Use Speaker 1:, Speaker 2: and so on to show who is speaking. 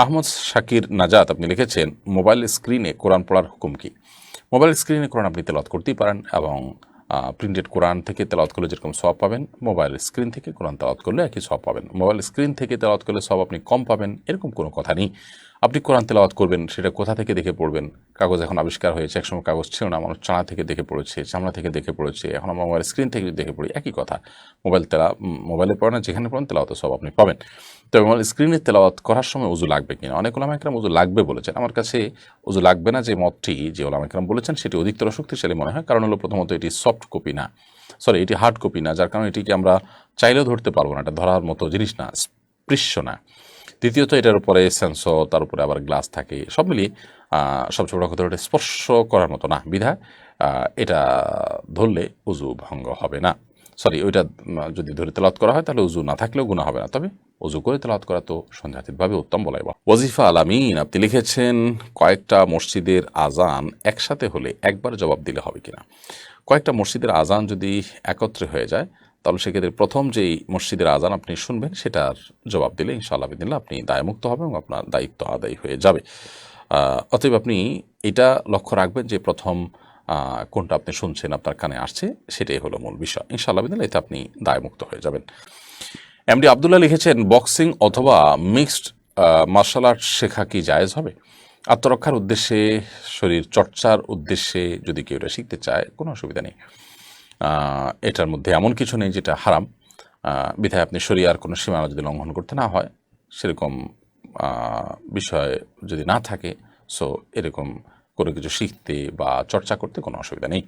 Speaker 1: আহমদ শাকির নাজাত আপনি লিখেছেন, মোবাইল স্ক্রিনে কোরআন পড়ার হুকুম কি? মোবাইল স্ক্রিনে কোরআন আপনি তেলত করতেই পারেন এবং প্রিন্টেড কোরআন থেকে তেলত করলে যেরকম সব পাবেন, মোবাইল স্ক্রিন থেকে কোরআন তেলত করলে একই সব পাবেন। মোবাইল স্ক্রিন থেকে তেলত করলে সব আপনি কম পাবেন, এরকম কোনো কথা নেই। আপনি কোরআন তেলাওয়াত করবেন, সেটা কোথা থেকে দেখে পড়বেন? কাগজ এখন আবিষ্কার হয়েছে, একসময় কাগজ ছিল না, মানুষ চানা থেকে দেখে পড়েছে, চামড়া থেকে দেখে পড়েছে, এখন আমরা মোবাইল স্ক্রিন থেকে দেখে পড়ি, একই কথা। মোবাইল তেলা মোবাইলে পড়েন আর যেখানে পড়েন তেলাওয়াত সব আপনি পাবেন। তবে মোবাইল স্ক্রিনে তেলাওয়াত করার সময় উজু লাগবে কিনা? অনেক ওলামা একরাম উজু লাগবে বলেছেন। আমার কাছে উজু লাগবে না যে মতটি যে ওলামা একরাম বলেছেন, সেটি অধিকতর শক্তিশালী মনে হয়, কারণ হলো প্রথমত এটি সফট কপি না। সরি এটি হার্ড কপি না, যার কারণে এটিকে আমরা চাইলেও ধরতে পারব না, এটা ধরার মতো জিনিস না, স্পৃশ্য না। দ্বিতীয়ত এটার উপরে সেন্সর, তার উপরে আবার গ্লাস থাকে, সব মিলিয়ে সবচেয়ে বড় কথা ওটা স্পর্শ করার মতো না বিধায় এটা ধরলে উজু ভঙ্গ হবে না। সরি ওইটা যদি ধরে তেলাত করা হয়, তাহলে উজু না থাকলেও গুণা হবে না, তবে উজু করে তেলাওয়াত করা তো সন্ধ্যাতীতভাবে উত্তম বলাই বা ওজিফা আলামিন আপনি লিখেছেন, কয়েকটা মসজিদের আজান একসাথে হলে একবার জবাব দিলে হবে কিনা? কয়েকটা মসজিদের আজান যদি একত্রে হয়ে যায় তাহলে সেক্ষেত্রে প্রথম যেই মসজিদের আজান আপনি শুনবেন, সেটার জবাব দিলে ইনশাআল্লাহ বিদিল্লা আপনি দায়মুক্ত হবে এবং আপনার দায়িত্ব আদায় হয়ে যাবে। অতএব আপনি এটা লক্ষ্য রাখবেন যে প্রথম কোনটা আপনি শুনছেন, আপনার কানে আসছে, সেটাই হলো মূল বিষয়। ইনশাআল্লাহ বিদিল্লা এতে আপনি দায়মুক্ত হয়ে যাবেন। এমডি আবদুল্লাহ লিখেছেন, বক্সিং অথবা মিক্সড মার্শাল আর্ট শেখা কি জায়েজ হবে? আত্মরক্ষার উদ্দেশ্যে, শরীর চর্চার উদ্দেশ্যে যদি কেউ এটা শিখতে চায়, কোনো অসুবিধা নেই। এটার মধ্যে এমন কিছু নেই যেটা হারাম। বিধায় আপনি শরিয়ার কোনো সীমানা যদি লঙ্ঘন করতে না হয়, সেরকম বিষয় যদি না থাকে সো এরকম কোনো কিছু শিখতে বা চর্চা করতে কোনো অসুবিধা নেই।